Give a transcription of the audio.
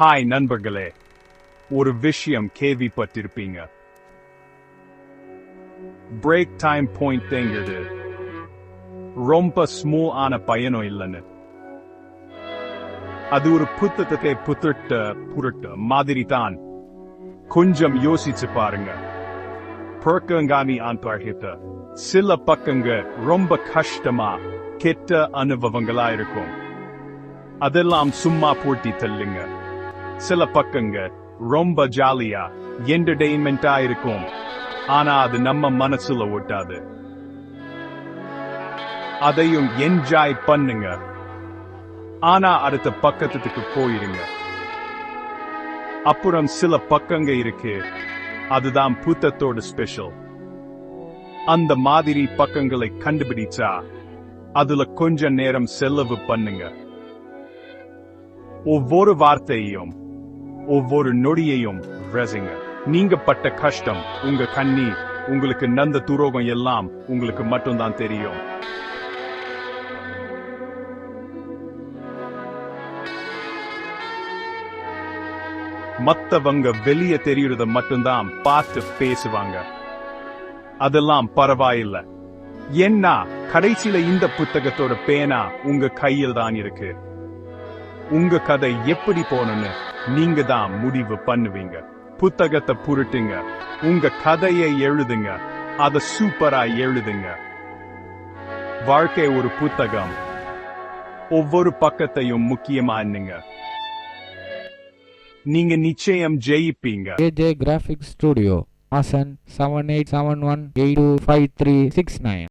Hi நண்பர்களே. ஒரு விஷயம் கேள்விப்பட்டிருப்பீங்க. பிரேக் டைம் பாயிண்ட் பாயிண்ட்ங்கிறது ரொம்ப ஸ்மூ ஆன பயணம் இல்லைன்னு. அது ஒரு புத்தகத்தை புத்திட்ட புரட்ட மாதிரி தான். கொஞ்சம் யோசிச்சு பாருங்க. புறக்கங்காமி ஆண்பாகிட்ட சில பக்கங்க ரொம்ப கஷ்டமா கெட்ட அனுபவங்களா இருக்கும். அதெல்லாம் சும்மா போட்டி தள்ளுங்க. சில பக்கங்க ரொம்ப ஜாலியா என்டர்டெயின்மெண்டா இருக்கும். ஆனா அது நம்ம மனசுல ஒட்டாது. அதையும் என்ஜாய் பண்ணுங்க. ஆனா அடுத்த பக்கத்துக்கு போயிருங்க. அப்புறம் சில பக்கங்க இருக்கு. அதுதான் புத்தத்தோட ஸ்பெஷல் அந்த மாதிரி பக்கங்களை கண்டுபிடிச்சா அதுல கொஞ்ச நேரம் செலவு பண்ணுங்க. ஒவ்வொரு வார்த்தையையும் ஒவ்வொரு நொடியையும் ரசிங்க. நீங்க பட்ட கஷ்டம் உங்க கண்ணீர் உங்களுக்கு நந்த துரோகம் எல்லாம் உங்களுக்கு மட்டும்தான் தெரியும். மத்தவங்க வெளிய தெரியறத மட்டும்தான் பார்த்து பேசுவாங்க. அதெல்லாம் பரவாயில்ல. என்ன கடைசியில இந்த புத்தகத்தோட பேனா உங்க கையில் தான் இருக்கு. உங்க கதை எப்படி போகணும்னு நீங்க தான் முடிவு பண்ணுவீங்க. புத்தகத்தை புரட்டுங்க. உங்க கதையை எழுதுங்க. அத சூப்பரா எழுதுங்க. வாழ்க்கை ஒரு புத்தகம். ஒவ்வொரு பக்கத்தையும் முக்கியமானுங்க நீங்க நிச்சயம் ஜெயிப்பீங்க. Studio. Seven eight seven one eight five three six nine